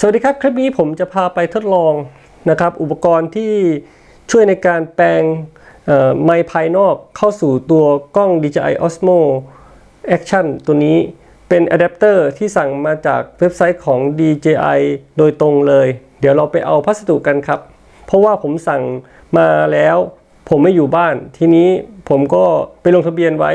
สวัสดีครับ คลิปนี้ผมจะพาไปทดลองนะครับ อุปกรณ์ที่ช่วยในการแปลงไมค์ภายนอกเข้าสู่ตัวกล้อง DJI Osmo Action ตัวนี้เป็นอะแดปเตอร์ที่สั่งมาจากเว็บไซต์ของ DJI โดยตรงเลย เดี๋ยวเราไปเอาพัสดุกันครับ เพราะว่าผมสั่งมาแล้ว ผมไม่อยู่บ้าน ทีนี้ผมก็ไปลงทะเบียนไว้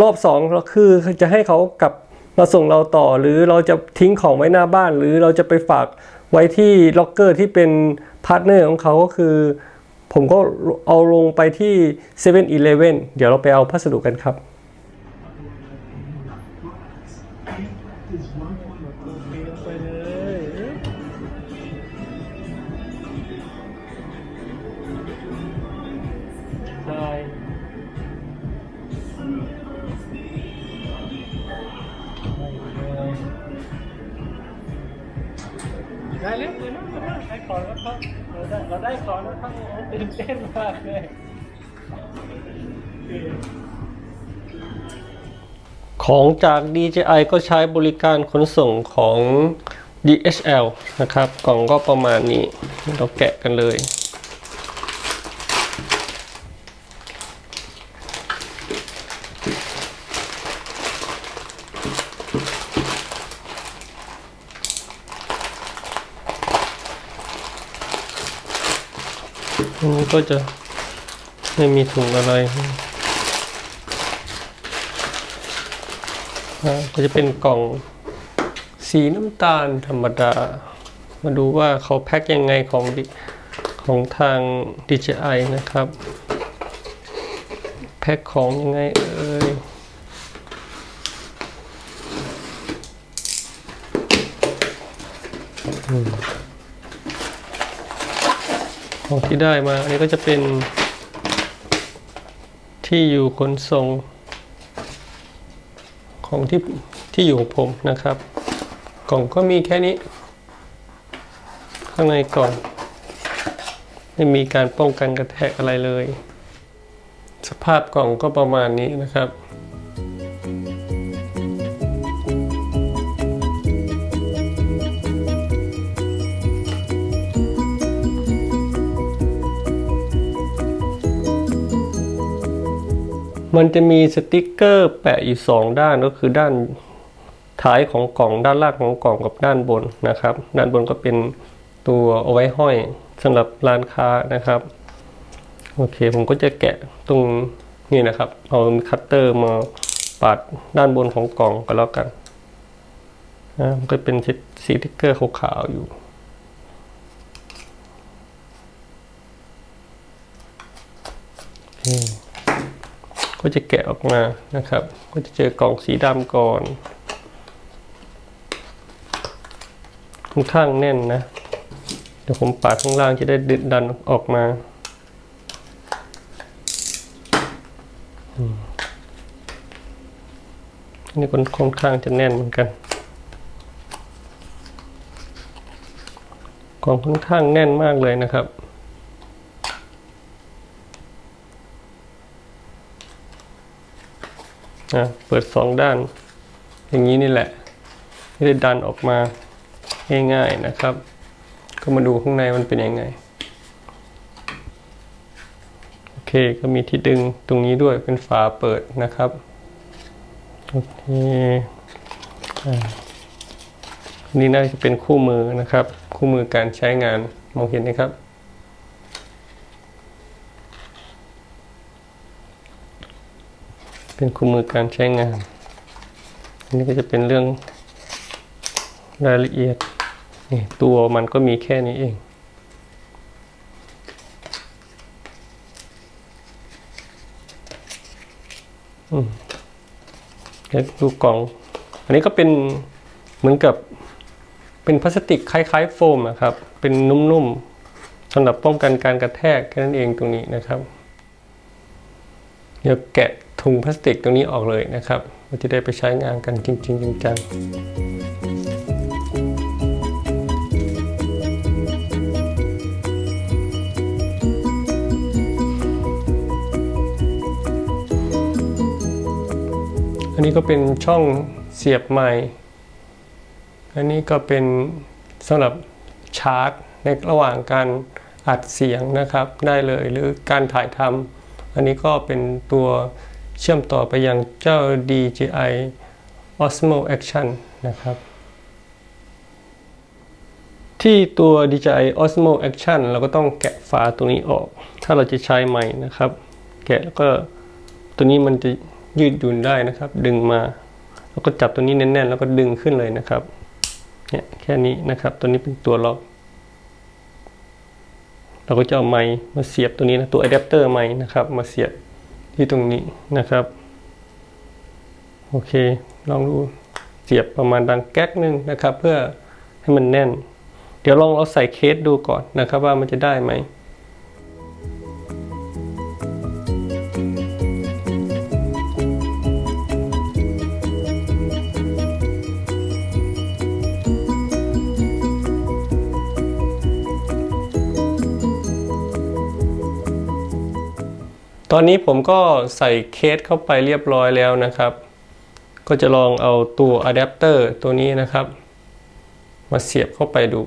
รอบสองเราคือจะให้เขากลับ มาส่งเราต่อหรือเราจะทิ้งของไว้หน้าบ้าน หรือเราจะไปฝากไว้ที่ล็อกเกอร์ที่เป็นพาร์ทเนอร์ของเขาก็คือ ผมก็เอาลงไปที่7 e เ e ่ e อเดี๋ยวเราไปเอาพัสดุกันครับ ของแล้วครับเราได้เราได้ของแล้วครับโอ้ตื่นเต้นมากเลยของจาก DJI ก็ใช้บริการขนส่งของ DHL นะครับ กล่องก็ประมาณนี้ เราแกะกันเลย ก็จะไม่มีถุงอะไรก็จะเป็นกล่องสีน้ำตาลธรรมดา มาดูว่าเขาแพ็คยังไงของดิของทาง DJI นะครับ แพ็คของยังไงเอ่ย ของที่ได้มา อันนี้ก็จะเป็นที่อยู่ขนส่ง ของที่ที่อยู่ของผมนะครับ กล่องก็มีแค่นี้ ข้างในกล่อง ไม่มีการป้องกันกระแทกอะไรเลย สภาพกล่องก็ประมาณนี้นะครับ มันจะมีสติกเกอร์แปะอยู่สองด้านก็คือด้านท้ายของกล่องด้านล่างของกล่องกับด้านบนนะครับ ด้านบนก็เป็นตัวเอาไว้ห้อยสำหรับร้านค้านะครับ โอเคผมก็จะแกะตรงนี้นะครับ เอาคัตเตอร์มาปาดด้านบนของกล่องก็แล้วกันนะมันก็เป็นสติกเกอร์ขาวๆอยู่ ก็จะแกะออกมานะครับ ก็จะเจอกล่องสีดำก่อนค่อนข้างแน่นนะ เดี๋ยวผมปาดข้างล่างจะได้ดึดดันออกมาอันนี่ก็ค่อนข้างจะแน่นเหมือนกันกล่องค่อนข้างแน่นมากเลยนะครับ นะเปิดสองด้าน อย่างนี้นี่แหละไม่ได้ดันออกมาง่ายๆนะครับ ก็มาดูข้างในมันเป็นยังไง โอเคก็มีที่ดึงตรงนี้ด้วยเป็นฝาเปิดนะครับ โอเคอ่นี่น่าจะเป็นคู่มือนะครับ คู่มือการใช้งานมองเห็นไหมครับ เป็นคู่มือการใช้งาน อันนี้ก็จะเป็นเรื่องรายละเอียดนี่ตัวมันก็มีแค่นี้เองแล้วดูกล่อง อันนี้ก็เป็นเหมือนกับเป็นพลาสติกคล้ายๆโฟมนะครับ เป็นนุ่มๆสำหรับป้องกันการกระแทกแค่นั้นเองตรงนี้นะครับ เดี๋ยวแกะ ถุงพลาสติกตรงนี้ออกเลยนะครับเราจะได้ไปใช้งานกันจริง ๆ จังๆ อันนี้ก็เป็นช่องเสียบไม้อันนี้ก็เป็นสำหรับชาร์จในระหว่างการอัดเสียงนะครับได้เลยหรือการถ่ายทำอันนี้ก็เป็นตัว เชื่อมต่อไปยังเจ้า DJI Osmo Action นะครับ ที่ตัว DJI Osmo Action เราก็ต้องแกะฝาตัวนี้ออก ถ้าเราจะใช้ไม้นะครับ แกะแล้วก็ตัวนี้มันจะยืดหยุ่นได้นะครับ ดึงมา แล้วก็จับตัวนี้แน่นๆ แล้วก็ดึงขึ้นเลยนะครับเนี่ยแค่นี้นะครับ ตัวนี้เป็นตัวล็อกเราก็จะเอาไม้มาเสียบตัวนี้นะตัวอะแดปเตอร์ไม้นะครับ มาเสียบ ที่ตรงนี้นะครับ โอเค ลองดูเสียบประมาณดังแก๊กนึงนะครับ เพื่อให้มันแน่น เดี๋ยวลองเราใส่เคสดูก่อนนะครับ ว่ามันจะได้ไหม ตอนนี้ผมก็ใส่เคสเข้าไปเรียบร้อยแล้วนะครับ ก็จะลองเอาตัวอะแดปเตอร์ตัวนี้นะครับ มาเสียบเข้าไปดู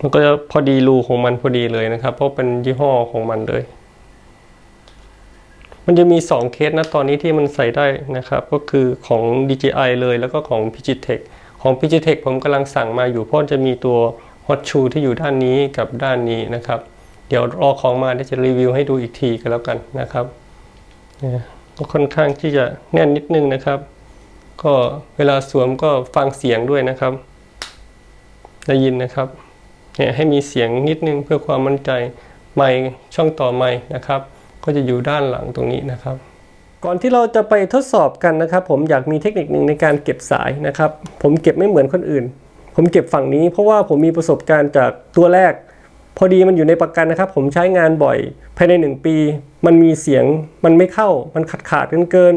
มันก็จะพอดีรูของมันพอดีเลยนะครับ เพราะเป็นยี่ห้อของมันเลย มันจะมี 2 เคสนะตอนนี้ที่มันใส่ได้นะครับ ก็คือของ DJI เลยแล้วก็ของ Pigitech ของ Pigitech ผมกำลังสั่งมาอยู่เพราะจะมีตัว Hot Shoe ที่อยู่ด้านนี้กับด้านนี้นะครับ เดี๋ยวรอของมาเดี๋ยวจะรีวิวให้ดูอีกทีกันแล้วกันนะครับเนี่ยก็ค่อนข้างที่จะแน่นนิดนึงนะครับ ก็เวลาสวมก็ฟังเสียงด้วยนะครับ ได้ยินนะครับเนี่ยให้มีเสียงนิดนึงเพื่อความมั่นใจไมค์ช่องต่อไมค์นะครับ ก็จะอยู่ด้านหลังตรงนี้นะครับ ก่อนที่เราจะไปทดสอบกันนะครับ ผมอยากมีเทคนิคหนึ่งในการเก็บสายนะครับ ผมเก็บไม่เหมือนคนอื่น ผมเก็บฝั่งนี้เพราะว่าผมมีประสบการณ์จากตัวแรก พอดีมันอยู่ในประกันนะครับ ผมใช้งานบ่อย ภายใน 1 ปี มันมีเสียงมันไม่เข้ามันขาดขาดเกินเกิน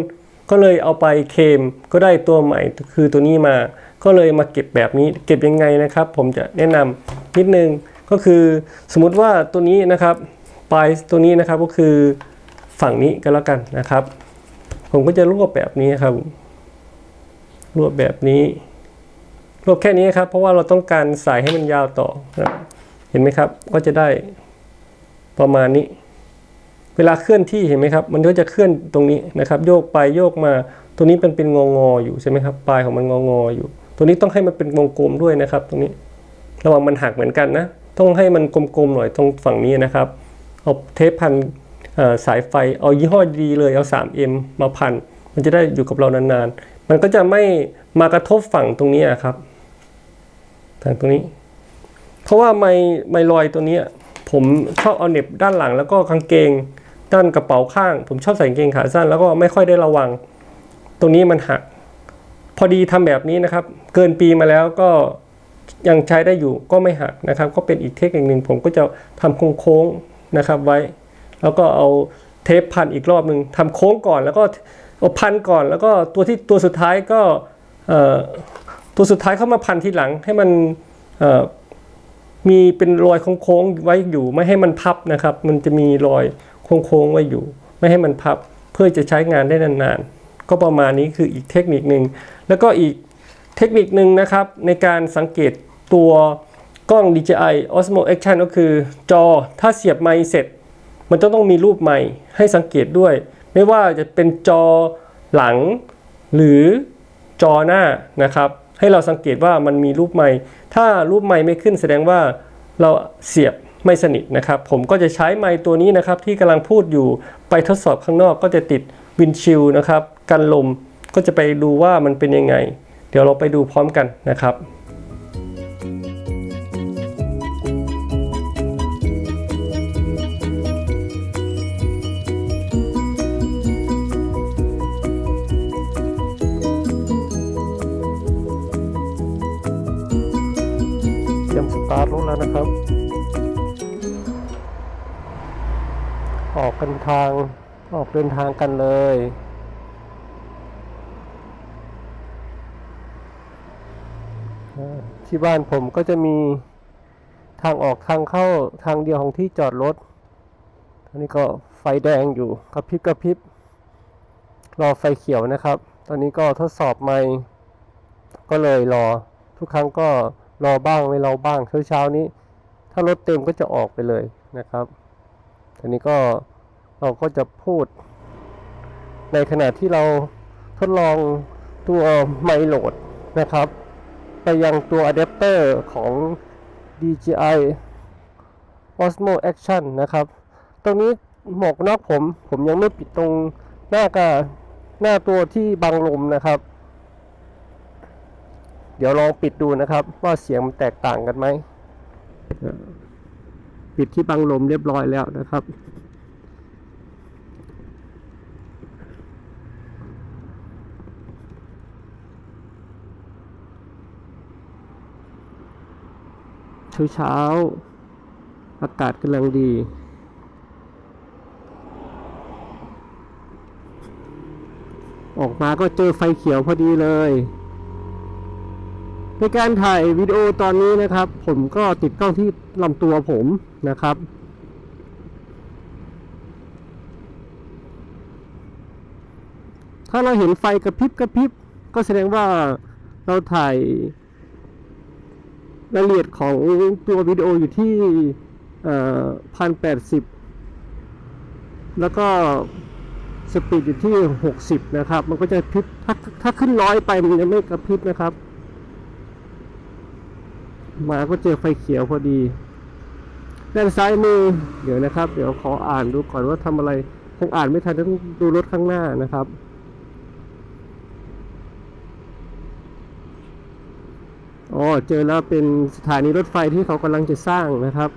ก็เลยเอาไปเคมก็ได้ตัวใหม่คือตัวนี้มา ก็เลยมาเก็บแบบนี้เก็บยังไงนะครับ ผมจะแนะนำนิดนึงก็คือสมมุติว่าตัวนี้นะครับปลายตัวนี้นะครับก็คือฝั่งนี้ก็แล้วกันนะครับ ผมก็จะรวบแบบนี้ครับ รวบแบบนี้ รวบแค่นี้ครับ เพราะว่าเราต้องการสายให้มันยาวต่อนะครับ เห็นไหมครับ ก็จะได้ประมาณนี้ เวลาเคลื่อนที่เห็นไหมครับ มันก็จะเคลื่อนตรงนี้นะครับ โยกไปโยกมาตัวนี้เป็นเป็นงองออยู่ใช่ไหมครับปลายของมันงองออยู่ ตัวนี้ต้องให้มันเป็นวงกลมด้วยนะครับ ตรงนี้ระหวังมันหักเหมือนกันนะ ต้องให้มันกลมๆหน่อยตรงฝั่งนี้นะครับ เอาเทปพันสายไฟเอายี่ห้อดีเลยเอา 3M มาพัน มันจะได้อยู่กับเรานานๆ มันก็จะไม่มากระทบฝั่งตรงนี้ครับฝั่งตรงนี้ เพราะว่าไมไมลอยตัวเนี้ยผมชอบเอาเน็บด้านหลัง แล้วก็กางเกง ด้านกระเป๋าข้าง ผมชอบใส่กางเกงขาสั้น แล้วก็ไม่ค่อยได้ระวัง ตรงนี้มันหัก พอดีทำแบบนี้นะครับ เกินปีมาแล้วก็ยังใช้ได้อยู่ก็ไม่หักนะครับ ก็เป็นอีกเทคนิคหนึ่งผมก็จะทำโค้งๆนะครับไว้ แล้วก็เอาเทปพันอีกรอบหนึ่งทำโค้งก่อน แล้วก็เอาพันก่อน แล้วก็ตัวที่ตัวสุดท้ายก็ตัวสุดท้ายเข้ามาพันทีหลังให้มันเมีเป็นรอยโค้งๆไว้อยู่ ไม่ให้มันพับนะครับ มันจะมีรอยโค้งๆไว้อยู่ ไม่ให้มันพับ เพื่อจะใช้งานได้นานๆ ก็ประมาณนี้คืออีกเทคนิคหนึ่งแล้วก็อีกเทคนิคหนึ่งนะครับ ในการสังเกตตัวกล้อง DJI Osmo Action ก็คือจอถ้าเสียบไมค์เสร็จ มันจะต้องมีรูปไมค์ให้สังเกตด้วย ไม่ว่าจะเป็นจอหลังหรือจอหน้านะครับ ให้เราสังเกตว่ามันมีรูปไม้ถ้ารูปไม้ไม่ขึ้นแสดงว่าเราเสียบไม่สนิทนะครับ ผมก็จะใช้ไม้ตัวนี้นะครับ ที่กำลังพูดอยู่ไปทดสอบข้างนอกก็จะติดวินชิลนะครับ กันลมก็จะไปดูว่ามันเป็นยังไง เดี๋ยวเราไปดูพร้อมกันนะครับ ทางออกเดินทางกันเลย ที่บ้านผมก็จะมีทางออกทางเข้าทางเดียวของที่จอดรถตอนนี้ก็ไฟแดงอยู่กระพริบกระพริบรอไฟเขียวนะครับ ตอนนี้ก็ทดสอบไม่ก็เลยรอ ทุกครั้งก็รอบ้างไม่รอบ้างเช้าเช้านี้ ถ้ารถเต็มก็จะออกไปเลยนะครับทีนี้ก็ เราก็จะพูด ในขณะที่เราทดลองตัวไมโหลดนะครับ ไปยังตัวอะแดปเตอร์ของ DJI Osmo Action นะครับ ตรงนี้หมวกนอกผม ผมยังไม่ปิดตรงหน้ากาหน้าตัวที่บังลมนะครับ เดี๋ยวลองปิดดูนะครับ ว่าเสียงมันแตกต่างกันไหม ปิดที่บังลมเรียบร้อยแล้วนะครับ เช้าเช้าๆอากาศกำลังดี ออกมาก็เจอไฟเขียวพอดีเลย ในการถ่ายวิดีโอตอนนี้นะครับ ผมก็ติดกล้องที่ลำตัวผมนะครับถ้าเราเห็นไฟกระพริบกระพริบก็แสดงว่าเราถ่าย รายละเอียดของตัววิดีโออยู่ที่พันแปดสิบแล้วก็สปีดอยู่ที่หกสิบนะครับ มันก็จะพริบถ้าถ้าขึ้นร้อยไปมันจะไม่กระพริบนะครับ มาก็เจอไฟเขียวพอดี ด้านซ้ายมือ เดี๋ยวนะครับ เดี๋ยวขออ่านดูก่อนว่าทำอะไร คงอ่านไม่ทันต้องดูรถข้างหน้านะครับ อ๋อเจอแล้วเป็นสถานีรถไฟที่เขากำลังจะสร้างนะครับ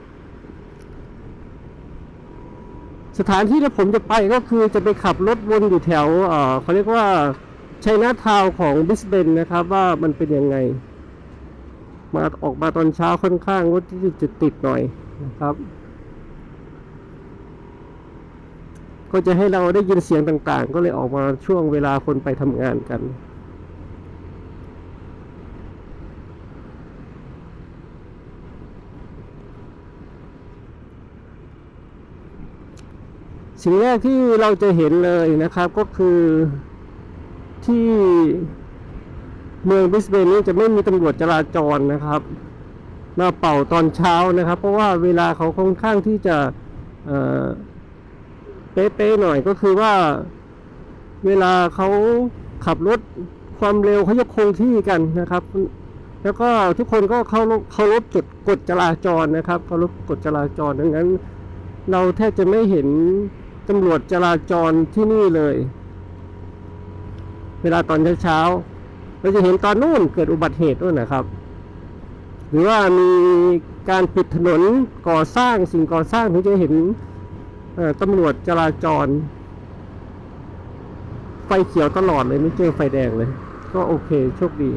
สถานที่ที่ผมจะไปก็คือจะไปขับรถวนอยู่แถวเอ่อเขาเรียกว่าชัยนาทาวของบิสเบนนะครับว่ามันเป็นยังไง มาออกมาตอนเช้าค่อนข้างรถที่จะติดหน่อยนะครับ ก็จะให้เราได้ยินเสียงต่างๆ ก็เลยออกมาช่วงเวลาคนไปทำงานกัน สิ่งแรกที่เราจะเห็นเลยนะครับก็คือที่เมืองบริสเบนนี้จะไม่มีตำรวจจราจรนะครับ มาเป่าตอนเช้านะครับ เพราะว่าเวลาเขาค่อนข้างที่จะเเป๊ะๆหน่อยก็คือว่าเวลาเขาขับรถความเร็วเขาจะคงที่กันนะครับ แล้วก็ทุกคนก็เคารพเคารพกฎกฎจราจรนะครับเคารพกฎจราจรดังนั้น เราแทบจะไม่เห็น ตำรวจจราจรที่นี่เลย เวลาตอนเช้าๆเราจะเห็นตอนนู่นเกิดอุบัติเหตุด้วยนะครับ หรือว่ามีการปิดถนนก่อสร้างสิ่งก่อสร้างถึงจะเห็นตำรวจจราจร ไฟเขียวตลอดเลยไม่เจอไฟแดงเลย ก็โอเคโชคดี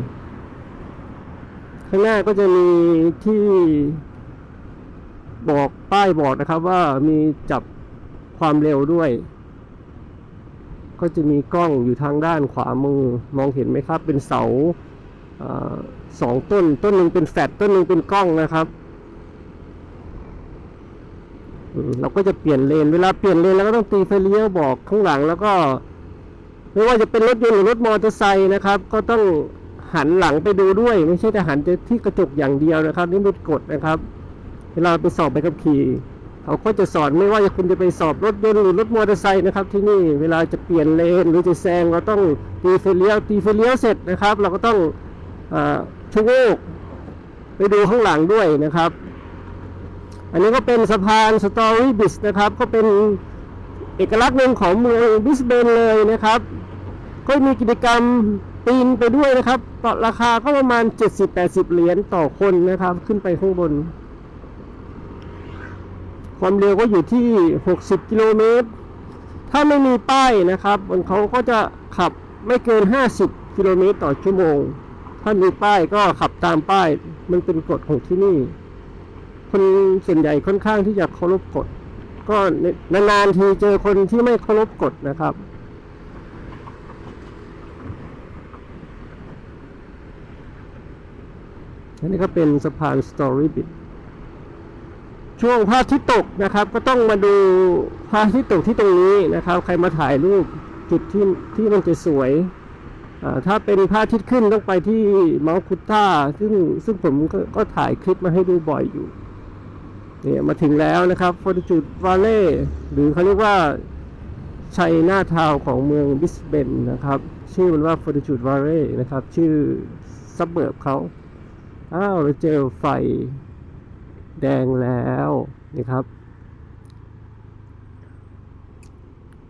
ข้างหน้าก็จะมีที่บอกป้ายบอกนะครับว่ามีจับ ความเร็วด้วย ก็จะมีกล้องอยู่ทางด้านขวามือมองเห็นไหมครับ เป็นเสาอสองต้น ต้นหนึ่งเป็นแฟลชต้นหนึ่งเป็นกล้องนะครับเราก็จะเปลี่ยนเลน เวลาเปลี่ยนเลนแล้วก็ต้องตีไฟเลี้ยวบอกข้างหลังแล้วก็ ไม่ว่าจะเป็นรถยนต์หรือรถมอเตอร์ไซค์นะครับ ก็ต้องหันหลังไปดูด้วย ไม่ใช่แต่หันที่กระจกอย่างเดียวนะครับ นี่เป็นกฎนะครับ เวลาไปสอบใบขับขี่ เขาก็จะสอนไม่ว่าจะคุณจะไปสอบรถยนต์หรือรถมอเตอร์ไซค์นะครับ ที่นี่เวลาจะเปลี่ยนเลนหรือจะแซงเราต้องตีไฟเลี้ยวตีไฟเลี้ยวเสร็จนะครับ เราก็ต้องอชะโงกไปดูข้างหลังด้วยนะครับ อันนี้ก็เป็นสะพานสตอรี่บิสนะครับ ก็เป็นเอกลักษณ์หนึ่งของเมืองบิสเบนเลยนะครับ ก็มีกิจกรรมปีนไปด้วยนะครับต่อราคาก็ประมาณ 70-80 เหรียญต่อคนนะครับ ขึ้นไปข้างบน ความเร็วก็อยู่ที่ 60 กิโลเมตร ถ้าไม่มีป้ายนะครับมันเขาก็จะขับไม่เกิน 50 กิโลเมตรต่อชั่วโมง ถ้ามีป้ายก็ขับตามป้าย มันเป็นกฎของที่นี่ คนส่วนใหญ่ค่อนข้างที่จะเคารพกฎ ก็นานๆทีเจอคนที่ไม่เคารพกฎนะครับอันนี้ก็เป็นสะพานสตอรี่บิ t ช่วงพระอาทิตย์ตกนะครับ ก็ต้องมาดูพระอาทิตย์ตกที่ตรงนี้นะครับ ใครมาถ่ายรูปจุดที่ที่มันจะสวยถ้าเป็นพระอาทิตย์ขึ้นต้องไปที่เมาคุต้าซึ่งซึ่งผมก็ก็ถ่ายคลิปมาให้ดูบ่อยอยู่เนี่ยมาถึงแล้วนะครับฟอร์จูดวาเล่หรือเขาเรียกว่าชัยหน้าทาวของเมืองบิสเบนนะครับ ชื่อมันว่า Fortitude Valley นะครับ ชื่อซับเบิร์บเขาอ้าวเราเจอไฟ แดงแล้วนะครับ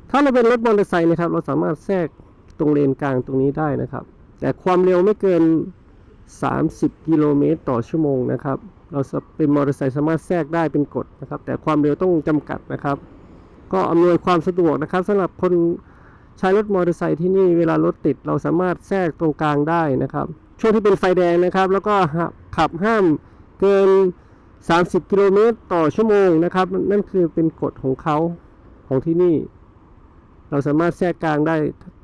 ถ้าเราเป็นรถมอเตอร์ไซค์นะครับ เราสามารถแทรกตรงเลนกลางตรงนี้ได้นะครับ แต่ความเร็วไม่เกิน 30 กิโลเมตรต่อชั่วโมงนะครับ เราเป็นมอเตอร์ไซค์สามารถแทรกได้เป็นกฎนะครับ แต่ความเร็วต้องจำกัดนะครับ ก็อำนวยความสะดวกนะครับสำหรับคนใช้รถมอเตอร์ไซค์ที่นี่เวลารถติดเราสามารถแทรกตรงกลางได้นะครับ ช่วงที่เป็นไฟแดงนะครับ แล้วก็ขับห้ามเกิน 30 กิโลเมตรต่อชั่วโมงนะครับ นั่นคือเป็นกฎของเขาของที่นี่ เราสามารถแทรกกลางได้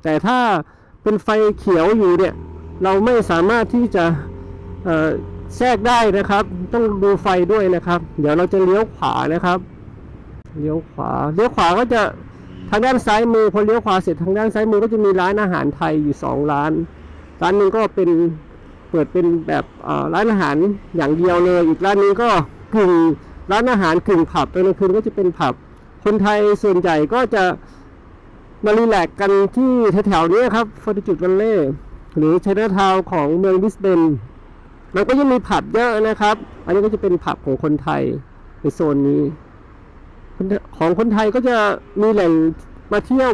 แต่ถ้าเป็นไฟเขียวอยู่เนี่ย เราไม่สามารถที่จะแทรกได้นะครับ ต้องดูไฟด้วยนะครับ เดี๋ยวเราจะเลี้ยวขวานะครับ เลี้ยวขวา เลี้ยวขวาก็จะทางด้านซ้ายมือพอเลี้ยวขวาเสร็จทางด้านซ้ายมือก็จะมีร้านอาหารไทยอยู่สองร้าน ร้านหนึ่งก็เป็น เปิดเป็นแบบร้านอาหารอย่างเดียวเลย อีกร้านนึงก็กึ่งร้านอาหารกึ่งผับตอนกลางคืนก็จะเป็นผับ คนไทยส่วนใหญ่ก็จะมารีแลกกันที่แถวๆนี้ครับฟอร์ตจูดวันเล่หรือชน a ทาวของเมืองบิสเบนมันก็ยังมีผับเยอะนะครับ อันนี้ก็จะเป็นผับของคนไทยในโซนนี้ ของคนไทยก็จะมีแหล่งมาเที่ยว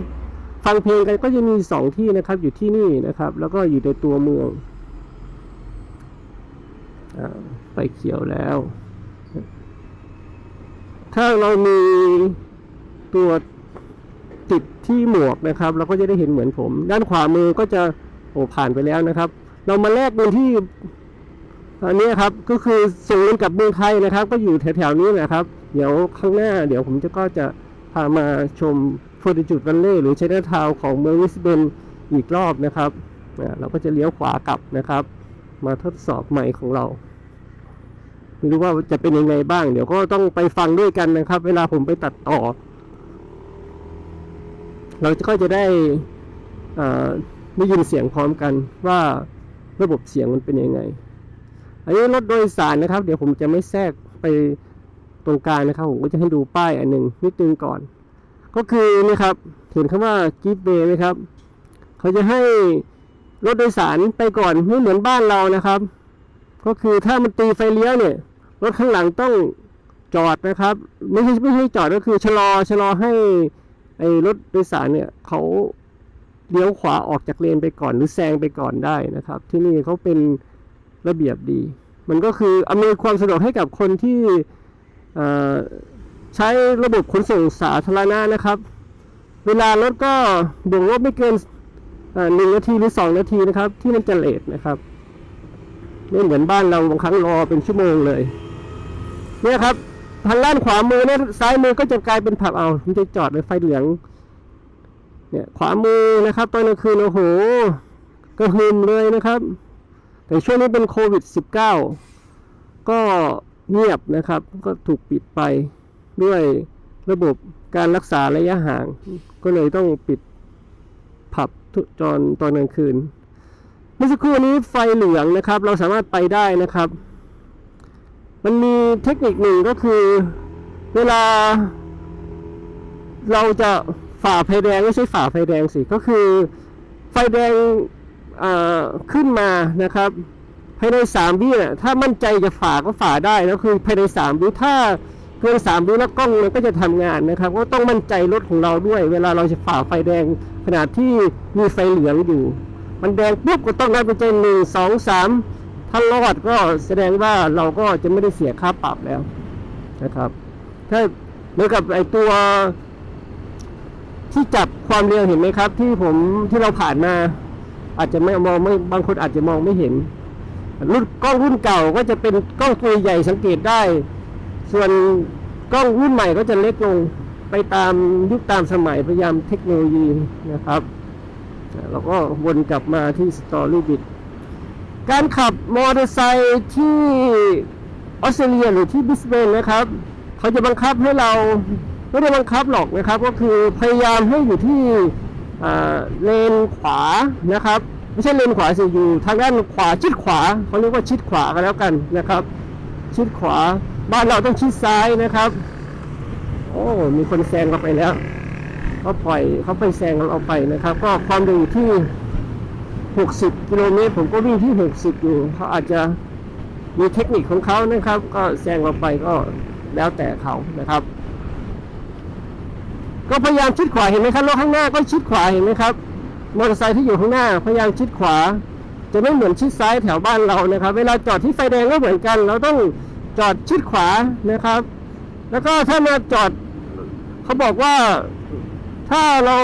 ฟังเพลงกันก็จะมีสองที่นะครับ อยู่ที่นี่นะครับ แล้วก็อยู่ในตัวเมือง ไฟเขียวแล้ว ถ้าเรามีตัวติดที่หมวกนะครับ เราก็จะได้เห็นเหมือนผม ด้านขวามือก็จะโอ้ผ่านไปแล้วนะครับ เรามาแลกเงินที่อันนี้ครับก็คือส่งเงินกับเมืองไทยนะครับ ก็อยู่แถวๆนี้นะครับ เดี๋ยวข้างหน้า เดี๋ยวผมจะก็จะพามาชมฟอร์ติจูดวันเล่หรือเช i นทาวของเมืองวิสเบนอีกรอบนะครับเราก็จะเลี้ยวขวากลับนะครับ มาทดสอบใหม่ของเรา ไม่รู้ว่าจะเป็นยังไงบ้าง เดี๋ยวก็ต้องไปฟังด้วยกันนะครับ เวลาผมไปตัดต่อ เราก็จะได้ได้ยินเสียงพร้อมกันว่าระบบเสียงมันเป็นยังไง อันนี้รถโดยสารนะครับ เดี๋ยวผมจะไม่แทรกไปตรงกลางนะครับ ผมก็จะให้ดูป้ายอันหนึ่งนิดนึงก่อน ก็คือนี่ครับ เห็นคำว่า give way ไหมครับ เขาจะให้รถโดยสารไปก่อนไม่เหมือนบ้านเรานะครับ ก็คือถ้ามันตีไฟเลี้ยวเนี่ยรถข้างหลังต้องจอดนะครับ ไม่ใช่ไม่ใช่จอดก็คือชะลอชะลอให้ไอ้รถโดยสารเนี่ยเขาเลี้ยวขวาออกจากเลนไปก่อนหรือแซงไปก่อนได้นะครับ ที่นี่เขาเป็นระเบียบดี มันก็คืออำนวยความสะดวกให้กับคนที่ใช้ระบบขนส่งสาธารณะนะครับ เวลารถก็บวกลบไม่เกินหนึ่งนาทีหรือสองนาทีนะครับ ที่มันจะเลทนะครับ ไม่เหมือนบ้านเราบางครั้งรอเป็นชั่วโมงเลย เนี่ยครับ ทางด้านขวามือเนี่ยซ้ายมือก็จะกลายเป็นผับเอาผมจะจอดในไฟเหลือง เนี่ย ขวามือนะครับตอนกลางคืนโอ้โหกระหึ่มเลยนะครับ แต่ช่วงนี้เป็นโควิด -19 ก็เงียบนะครับ ก็ถูกปิดไปด้วยระบบการรักษาระยะห่าง ก็เลยต้องปิดผับทุจอนตอนกลางคืน เมื่อสักครู่นี้ไฟเหลืองนะครับ เราสามารถไปได้นะครับ มันมีเทคนิคหนึ่งก็คือ เวลา เราจะฝ่าไฟแดงไม่ใช่ฝ่าไฟแดงสิก็คือ ไฟแดงขึ้นมานะครับภายในสามวิเนี่ยถ้ามั่นใจจะฝ่าก็ฝ่าได้แล้วคือภายในสามวิถ้าเกินสามวิแล้วกล้องมันก็จะทำงานนะครับ ก็ต้องมั่นใจรถของเราด้วย เวลาเราจะฝ่าไฟแดงขณะที่มีไฟเหลืองอยู่ มันแดงปุ๊บก็ต้องได้เป็นใจหนึ่งสองสามถ้ารอดก็แสดงว่าเราก็จะไม่ได้เสียค่าปรับแล้วนะครับ ถ้าเหมือนกับไอตัวที่จับความเร็วเห็นไหมครับ ที่ผมที่เราผ่านมา อาจจะไม่มองไม่บางคนอาจจะมองไม่เห็น รุ่นกล้องรุ่นเก่าก็จะเป็นกล้องตัวใหญ่สังเกตได้ ส่วนกล้องรุ่นใหม่ก็จะเล็กลงไปตามยุคตามสมัยพยายามเทคโนโลยีนะครับ เราก็วนกลับมาที่สตอรี่บิดการขับมอเตอร์ไซค์ที่ออสเตรเลียหรือที่บิสเบนนะครับ เขาจะบังคับให้เราไม่ได้บังคับหรอกนะครับ ก็คือพยายามให้อยู่ที่เลนขวานะครับไม่ใช่เลนขวาสิอยู่ทางด้านขวาชิดขวาเขาเรียกว่าชิดขวากันแล้วกันนะครับ ชิดขวาบ้านเราต้องชิดซ้ายนะครับ โอ้มีคนแซงเราไปแล้ว เขาปล่อยเขาไปแซงเราไปนะครับ ก็ความเร็วอยู่ที่ 60 กิโลเมตรผมก็วิ่งที่ 60 อยู่เขาอาจจะมีเทคนิคของเขานะครับ ก็แซงเราไปก็แล้วแต่เขานะครับ ก็พยายามชิดขวาเห็นไหมครับรถข้างหน้าก็ชิดขวาเห็นไหมครับมอเตอร์ไซค์ที่อยู่ข้างหน้า พยายามชิดขวา จะไม่เหมือนชิดซ้ายแถวบ้านเรานะครับ เวลาจอดที่ไฟแดงก็เหมือนกัน เราต้องจอดชิดขวานะครับ แล้วก็ถ้ามาจอดเขาบอกว่า ถ้าเรา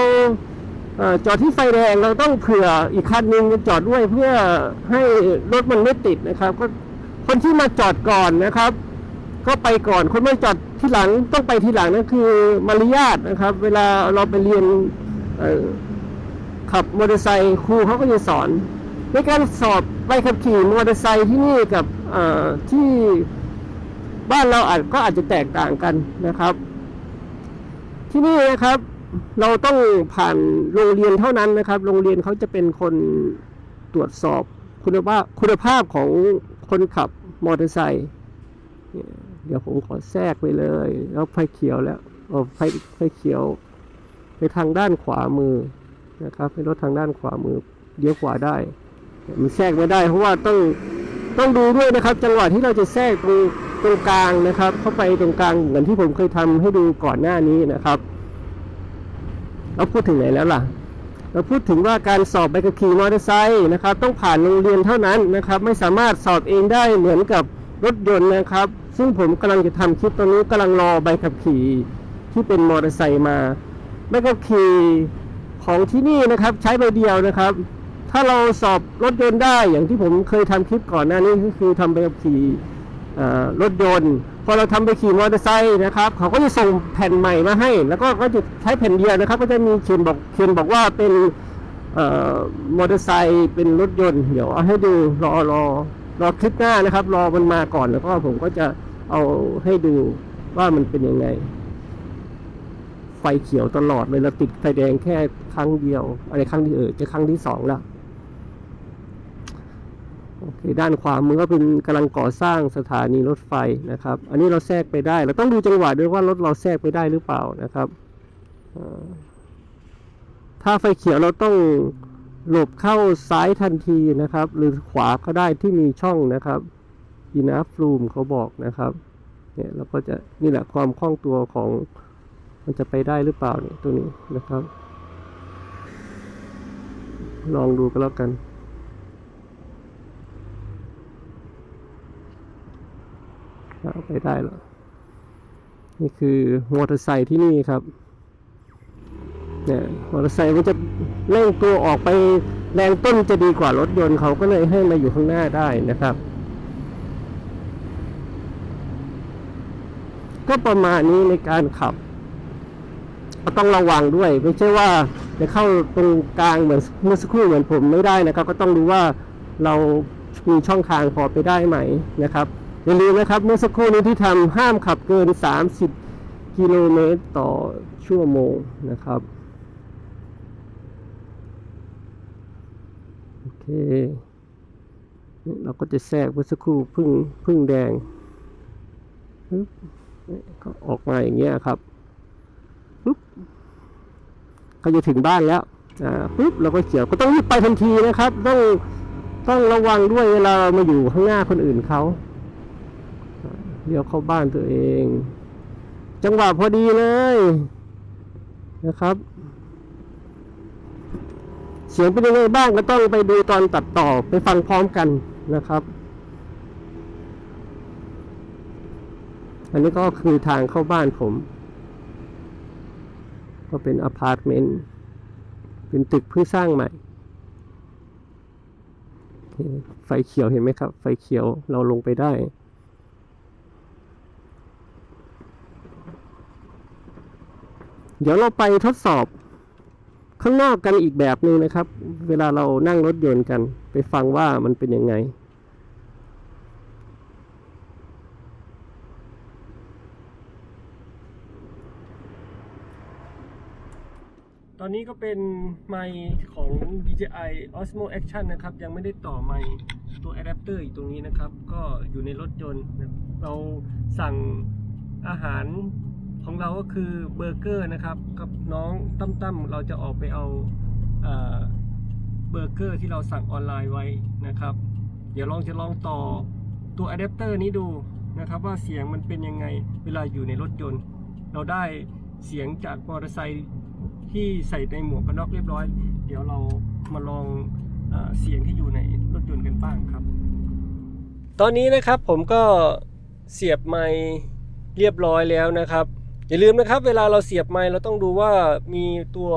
อจอดที่ไฟแดงเราต้องเผื่ออีกคันหนึงจอดด้วยเพื่อให้รถมันไม่ติดนะครับ ก็คนที่มาจอดก่อนนะครับ ก็ไปก่อนคนไม่จอดที่หลังต้องไปทีหลังนั่นคือมารยาทนะครับ เวลาเราไปเรียนขับมอเตอร์ไซค์ครูเขาก็จะสอน ในการสอบใบขับขี่มอเตอร์ไซค์ที่นี่กับที่บ้านเราอาจก็อาจจะแตกต่างกันนะครับ ที่นี่นะครับ เราต้องผ่านโรงเรียนเท่านั้นนะครับ โรงเรียนเขาจะเป็นคนตรวจสอบคุณภาพคุณภาพของคนขับมอเตอร์ไซค์เดี๋ยวผมขอแทรกไปเลย แล้วไฟเขียวแล้วเอาไฟไฟเขียว ไปทางด้านขวามือนะครับให้รถทางด้านขวามือเลี้ยวขวาได้ มันแทรกไม่ได้ เพราะว่าต้องต้องดูด้วยนะครับ จังหวะที่เราจะแทรกตรงตรงกลางนะครับ เข้าไปตรงกลางเหมือนที่ผมเคยทำให้ดูก่อนหน้านี้นะครับ เราพูดถึงไหนแล้วล่ะ เราพูดถึงว่าการสอบใบขับขี่มอเตอร์ไซค์นะครับ ต้องผ่านโรงเรียนเท่านั้นนะครับ ไม่สามารถสอบเองได้เหมือนกับรถยนต์นะครับ ซึ่งผมกำลังจะทำคลิปตอนนี้กำลังรอใบขับขี่ที่เป็นมอเตอร์ไซค์มาใบขับขี่ของที่นี่นะครับ ใช้ใบเดียวนะครับ ถ้าเราสอบรถยนต์ได้อย่างที่ผมเคยทำคลิปก่อนหน้านี้ก็คือทำใบขับขี่ รถยนต์ พอเราทำไปขี่มอเตอร์ไซค์นะครับ เขาก็จะส่งแผ่นใหม่มาให้ แล้วก็ก็จะใช้แผ่นเดียวนะครับ ก็จะมีเขียนบอกเขียนบอกว่าเป็นมอเตอร์ไซค์เป็นรถยนต์ เดี๋ยวเอาให้ดูรอรอรอคลิปหน้านะครับ รอมันมาก่อนแล้วก็ผมก็จะเอาให้ดูว่ามันเป็นยังไง ไฟเขียวตลอดเลยเราติดไฟแดงแค่ครั้งเดียว อะไรครั้งที่เออจะครั้งที่สองแล้ว โอเคด้านขวามือก็เป็นกำลังก่อสร้างสถานีรถไฟนะครับ อันนี้เราแทรกไปได้ เราต้องดูจังหวะด้วยว่ารถเราแทรกไปได้หรือเปล่านะครับ ถ้าไฟเขียวเราต้องหลบเข้าซ้ายทันทีนะครับ หรือขวาก็ได้ที่มีช่องนะครับ enough room เขาบอกนะครับ เนี่ยเราก็จะนี่แหละความคล่องตัวของมันจะไปได้หรือเปล่าเนี่ยตัวนี้นะครับ ลองดูก็แล้วกัน ไปได้หรอนี่คือมอเตอร์ไซค์ที่นี่ครับเนี่ยมอเตอร์ไซค์มันจะเร่งตัวออกไปแรงต้นจะดีกว่ารถยนต์เขาก็เลยให้มาอยู่ข้างหน้าได้นะครับ ก็ประมาณนี้ในการขับก็ต้องระวังด้วย ไม่ใช่ว่าจะเข้าตรงกลางเหมือนเมื่อสักครู่เหมือนผมไม่ได้นะครับ ก็ต้องดูว่าเรามีช่องทางพอไปได้ไหมนะครับ อย่าลืมนะครับเมื่อสักครู่นี้ที่ทำห้ามขับเกิน 30 กิโลเมตรต่อชั่วโมงนะครับ โอเค เราก็จะแทรกเมื่อสักครู่พึ่งพึ่งแดงก็ออกมาอย่างเงี้ยครับปุ๊บก็จะถึงบ้านแล้วอ่าปุ๊บเราก็เขียวก็ต้องรีบไปทันทีนะครับ ต้องต้องระวังด้วยเวลาเรามาอยู่ข้างหน้าคนอื่นเขา เลี้ยวเข้าบ้านตัวเอง จังหวะพอดีเลย นะครับ เสียงเป็นยังไงบ้างก็ต้องไปดูตอนตัดต่อไปฟังพร้อมกันนะครับ อันนี้ก็คือทางเข้าบ้านผม ก็เป็นอพาร์ตเมนต์เป็นตึกเพิ่งสร้างใหม่ไฟเขียวเห็นไหมครับ ไฟเขียวเราลงไปได้ เดี๋ยวเราไปทดสอบข้างนอกกันอีกแบบหนึ่งนะครับ เวลาเรานั่งรถยนต์กัน ไปฟังว่ามันเป็นยังไง ตอนนี้ก็เป็นไมค์ของ DJI Osmo Action นะครับ ยังไม่ได้ต่อไมค์ตัวอะแดปเตอร์อยู่ตรงนี้นะครับ ก็อยู่ในรถยนต์ เราสั่งอาหาร ของเราก็คือเบอร์เกอร์นะครับ กับน้องตั้มตั้มๆเราจะออกไปเอาเบอร์เกอร์ที่เราสั่งออนไลน์ไว้นะครับ เดี๋ยวลองจะลองต่อตัวอะแดปเตอร์นี้ดูนะครับว่าเสียงมันเป็นยังไงเวลาอยู่ในรถยนต์ เราได้เสียงจากมอเตอร์ไซค์ที่ใส่ในหมวกกันน็อกเรียบร้อย เดี๋ยวเรามาลองเออเสียงที่อยู่ในรถยนต์กันบ้างครับ ตอนนี้นะครับผมก็เสียบไมค์เรียบร้อยแล้วนะครับ อย่าลืมนะครับ เวลาเราเสียบไมค์เราต้องดูว่ามีตัว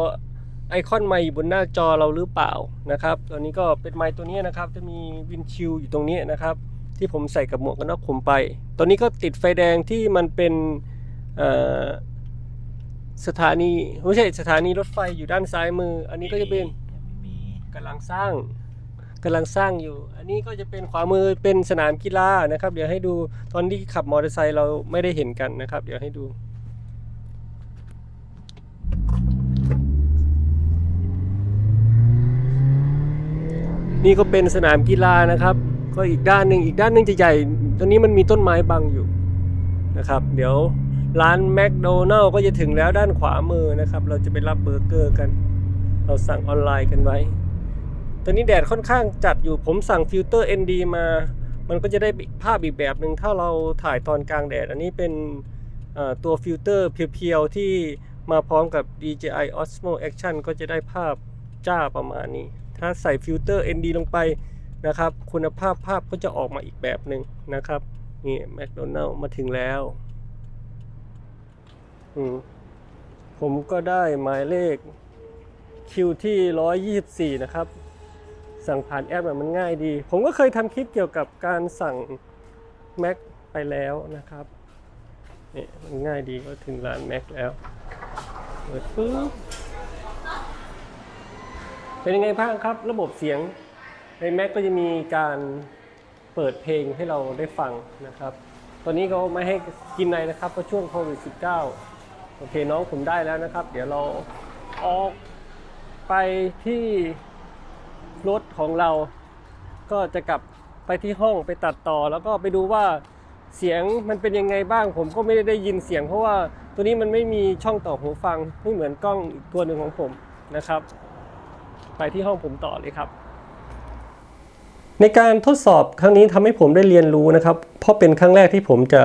ไอคอนไมค์อยู่บนหน้าจอเราหรือเปล่านะครับ ตอนนี้ก็เป็นไมค์ตัวนี้นะครับ จะมีวินชิลอยู่ตรงนี้นะครับ ที่ผมใส่กับหมวกกันน็อกผมไป ตอนนี้ก็ติดไฟแดงที่มันเป็นเอ่อสถานีไม่ใช่สถานีรถไฟอยู่ด้านซ้ายมือ อันนี้ก็จะเป็นยังไม่มีกำลังสร้างกำลังสร้างอยู่ อันนี้ก็จะเป็นขวามือเป็นสนามกีฬานะครับ เดี๋ยวให้ดูตอนที่ขับมอเตอร์ไซค์เราไม่ได้เห็นกันนะครับ เดี๋ยวให้ดู นี่ก็เป็นสนามกีฬานะครับ ก็อีกด้านหนึ่งอีกด้านหนึ่งจะใหญ่ตอนนี้มันมีต้นไม้บังอยู่นะครับ เดี๋ยวร้านแมคโดนัลล์ก็จะถึงแล้วด้านขวามือนะครับ เราจะไปรับเบอร์เกอร์กัน เราสั่งออนไลน์กันไว้ ตอนนี้แดดค่อนข้างจัดอยู่ผมสั่งฟิลเตอร์ ND มา มันก็จะได้ภาพอีกแบบหนึ่งถ้าเราถ่ายตอนกลางแดด อันนี้เป็นตัวฟิลเตอร์เพียวๆที่มาพร้อมกับ DJI Osmo Action ก็จะได้ภาพจ้าประมาณนี้ ถ้าใส่ฟิลเตอร์ ND ลงไปนะครับ คุณภาพภาพก็จะออกมาอีกแบบหนึ่งนะครับ นี่แมคโดนัลล์มาถึงแล้ว ผมก็ได้หมายเลขคิวที่ 124 นะครับ สั่งผ่านแอปมันง่ายดี ผมก็เคยทำคลิปเกี่ยวกับการสั่ง Mac ไปแล้วนะครับนี่มันง่ายดีก็ถึงร้าน Mac แล้วเปิดปึ๊บ เป็นยังไงบ้างครับ ระบบเสียงใน Mac ก็จะมีการเปิดเพลงให้เราได้ฟังนะครับ ตอนนี้เขาไม่ให้กินในนะครับเพราะช่วงโควิด -19 โอเคน้องผมได้แล้วนะครับ เดี๋ยวเราออกไปที่รถของเรา ก็จะกลับไปที่ห้องไปตัดต่อ แล้วก็ไปดูว่าเสียงมันเป็นยังไงบ้าง ผมก็ไม่ได้ยินเสียง เพราะว่าตัวนี้มันไม่มีช่องต่อหูฟังไม่เหมือนกล้องอีกตัวหนึ่งของผมนะครับ ไปที่ห้องผมต่อเลยครับในการทดสอบครั้งนี้ทำให้ผมได้เรียนรู้นะครับ เพราะเป็นครั้งแรกที่ผมจะ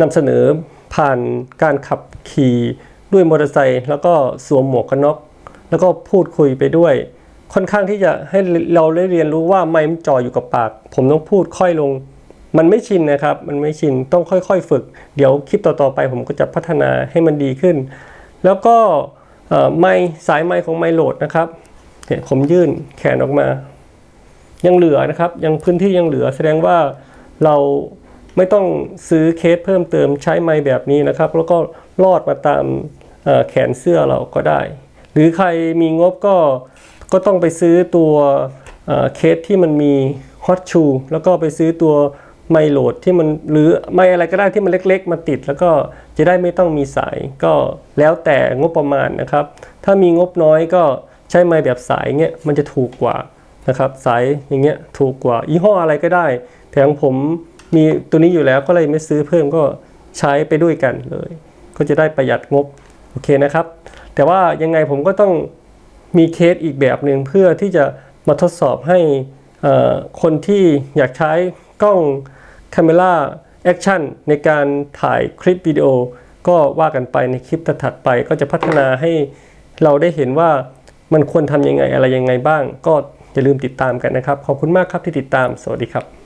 นำเสนอผ่านการขับขี่ด้วยมอเตอร์ไซค์แล้วก็สวมหมวกกันน็อกแล้วก็พูดคุยไปด้วย ค่อนข้างที่จะให้เราได้เรียนรู้ว่าไมค์มันจ่ออยู่กับปาก ผมต้องพูดค่อยลง มันไม่ชินนะครับ มันไม่ชินต้องค่อยๆ ฝึก เดี๋ยวคลิปต่อๆไป ผมก็จะพัฒนาให้มันดีขึ้น แล้วก็ไมค์สายไมค์ของไมค์โหลดนะครับ เนี่ยผมยื่นแขนออกมา ยังเหลือนะครับ ยังพื้นที่ยังเหลือแสดงว่าเราไม่ต้องซื้อเคสเพิ่มเติมใช้ไม้แบบนี้นะครับ แล้วก็ลอดมาตามแขนเสื้อเราก็ได้ หรือใครมีงบก็ก็ต้องไปซื้อตัวเคสที่มันมีฮอตชูแล้วก็ไปซื้อตัวไมโหลดที่มันหรือไมอะไรก็ได้ที่มันเล็กๆ มาติด แล้วก็จะได้ไม่ต้องมีสายก็แล้วแต่งบประมาณนะครับ ถ้ามีงบน้อยก็ ใช้ไมค์แบบสายเงี้ยมันจะถูกกว่านะครับสายอย่างเงี้ยถูกกว่ายี่ห้ออะไรก็ได้ แต่ของผมมีตัวนี้อยู่แล้วก็เลยไม่ซื้อเพิ่มก็ใช้ไปด้วยกันเลย ก็จะได้ประหยัดงบโอเคนะครับ แต่ว่ายังไงผมก็ต้องมีเคสอีกแบบหนึ่งเพื่อที่จะมาทดสอบให้คนที่อยากใช้กล้อง Camera Action ในการถ่ายคลิปวิดีโอก็ว่ากันไปในคลิปถัดไปก็จะพัฒนาให้เราได้เห็นว่า มันควรทำยังไงอะไรยังไงบ้าง ก็อย่าลืมติดตามกันนะครับ ขอบคุณมากครับที่ติดตาม สวัสดีครับ